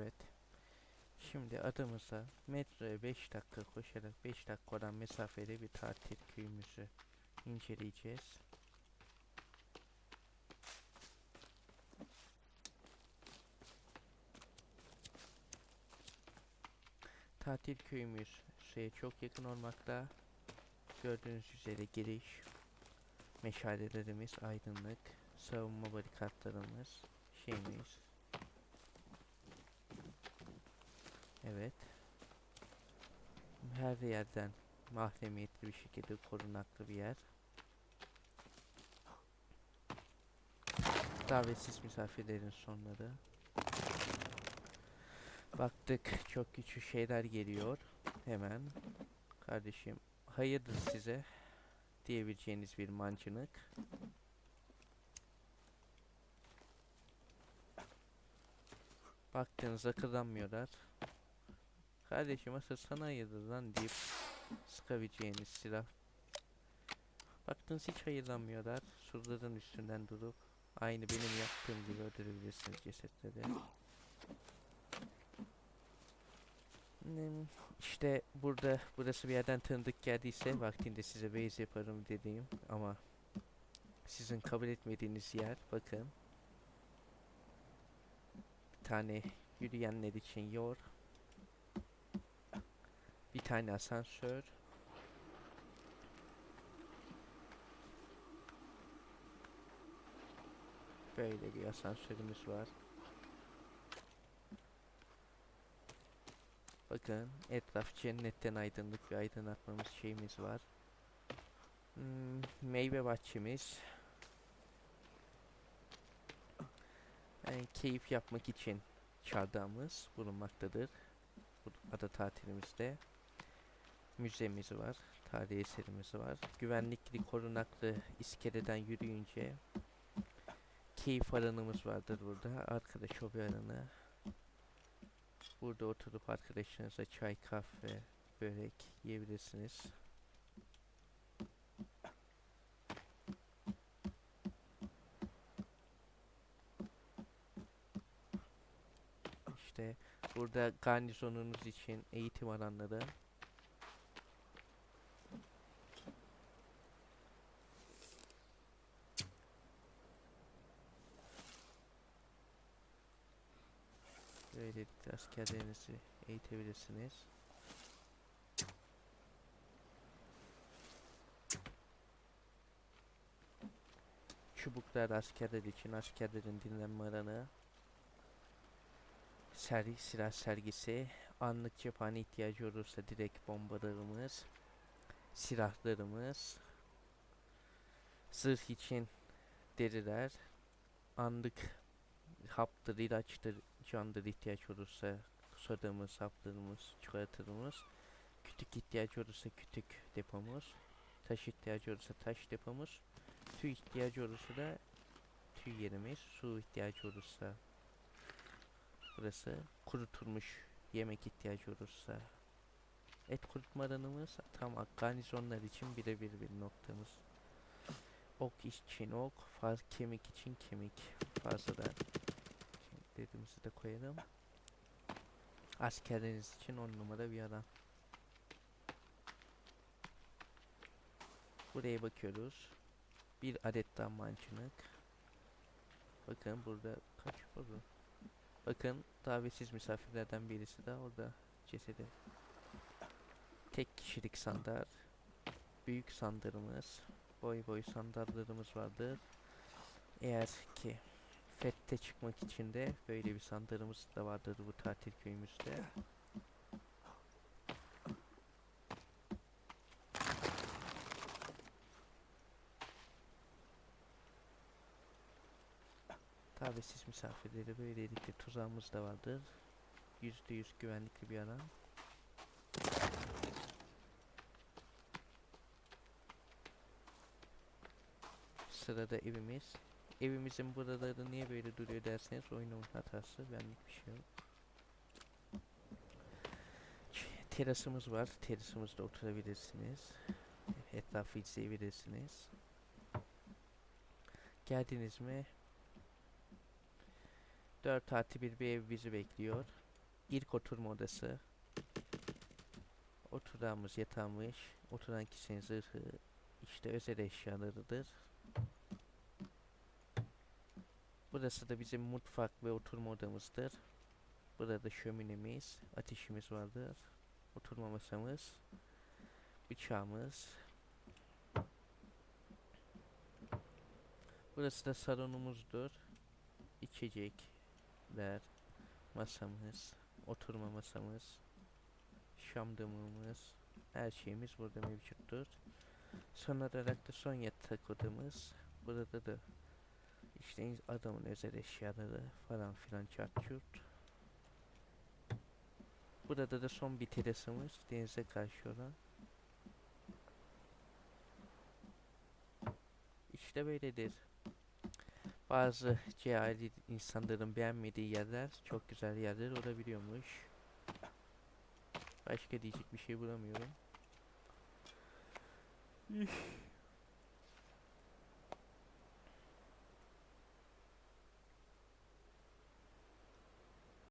Evet. Şimdi adımıza metroya 5 dakika koşarak 5 dakika olan mesafede bir tatil köyümüzü inceleyeceğiz. Tatil köyümüz şeye çok yakın olmakta. Gördüğünüz üzere giriş, meşalelerimiz aydınlık, savunma barikatlarımız, şeyimiz. Evet. Her yerden mahremiyetli bir şekilde korunaklı bir yer. Davetsiz misafirlerin sonları. Baktık çok küçük şeyler geliyor. Hemen. Kardeşim hayırdır size diyebileceğiniz bir mancınık. Baktığınızda kazanmıyorlar. Kardeşim asıl sana hayırdır lan deyip sıkabileceğiniz silah. Baktınız hiç hayırlanmıyorlar. Surların üstünden durup aynı benim yaptığım gibi öldürebilirsiniz cesetleri. Hmm, İşte burada burası bir yerden tanıdık geldiyse vaktinde size base yaparım dediğim ama sizin kabul etmediğiniz yer bakın. Bir tane yürüyenler için yol. Bir tane asansör. Böyle bir asansörümüz var. Bakın etraf cennetten aydınlık bir aydınlatmamız şeyimiz var. Hmm, meyve bahçemiz. Yani keyif yapmak için çardağımız bulunmaktadır. Bu ada tatilimizde. Müzemiz var. Tarihi eserimiz var. Güvenlikli korunaklı iskeleden yürüyünce keyif alanımız vardır burada. Arkadaş hobi alanı. Burada oturup arkadaşlarınızla çay, kahve, börek yiyebilirsiniz. İşte burada garnizonunuz için eğitim alanları. Böylelikle askerlerinizi eğitebilirsiniz. Çubuklar askerler için askerlerin dinlenme alanı. Sergi, silah sergisi. Anlık cephane ihtiyacı olursa direkt bombalarımız. Silahlarımız. Zırh için deriler. Anlık haptır, ilaçtır, candır ihtiyaç olursa sodamız, haplarımız, çikolatamız. Kütük ihtiyacı olursa kütük depomuz. Taş ihtiyacı olursa taş depomuz. Tüy ihtiyacı olursa da tüy yerimiz. Su ihtiyacı olursa burası. Kurutulmuş yemek ihtiyacı olursa et kurutma alanımız tam garnizonlar için birebir bir noktamız. Ok için ok, faz kemik için kemik fazladan dediğimizi de koyalım. Askerleriniz için on numara bir alan. Buraya bakıyoruz. Bir adet daha mancınık. Bakın burada kaç oldu? Bakın davetsiz misafirlerden birisi de orada cesedi. Tek kişilik sandal. Büyük sandalımız. Boy boy sandallarımız vardır. Eğer ki Fette çıkmak için de böyle bir sandalımız da vardır bu tatil köyümüzde. Davetsiz misafirleri böylelikle tuzağımız da vardır. Yüzde yüz güvenlikli bir alan. Sırada evimiz. Evimizin buraları niye böyle duruyor derseniz oyunun hatası. Benlik bir şey yok. Terasımız var. Terasımızda oturabilirsiniz. Etrafı izleyebilirsiniz. Geldiniz mi? 4 artı bir bir ev bizi bekliyor. ilk oturma odası. Oturağımız yatağımız. Oturan kişinin zırhı işte özel eşyalarıdır. Burası da bizim mutfak ve oturma odamızdır. Burada şöminemiz, ateşimiz vardır. Oturma masamız, bıçağımız. Burası da salonumuzdur. İçecekler, masamız, oturma masamız, şamdamımız, her şeyimiz burada mevcuttur. Son olarak da son yatak odamız. Burada da işte adamın özel eşyaları falan filan çart çurt. Burada da son bir terasımız denize karşı olan. İşte böyledir. Bazı cahil insanların beğenmediği yerler çok güzel yerler olabiliyormuş. Başka diyecek bir şey bulamıyorum.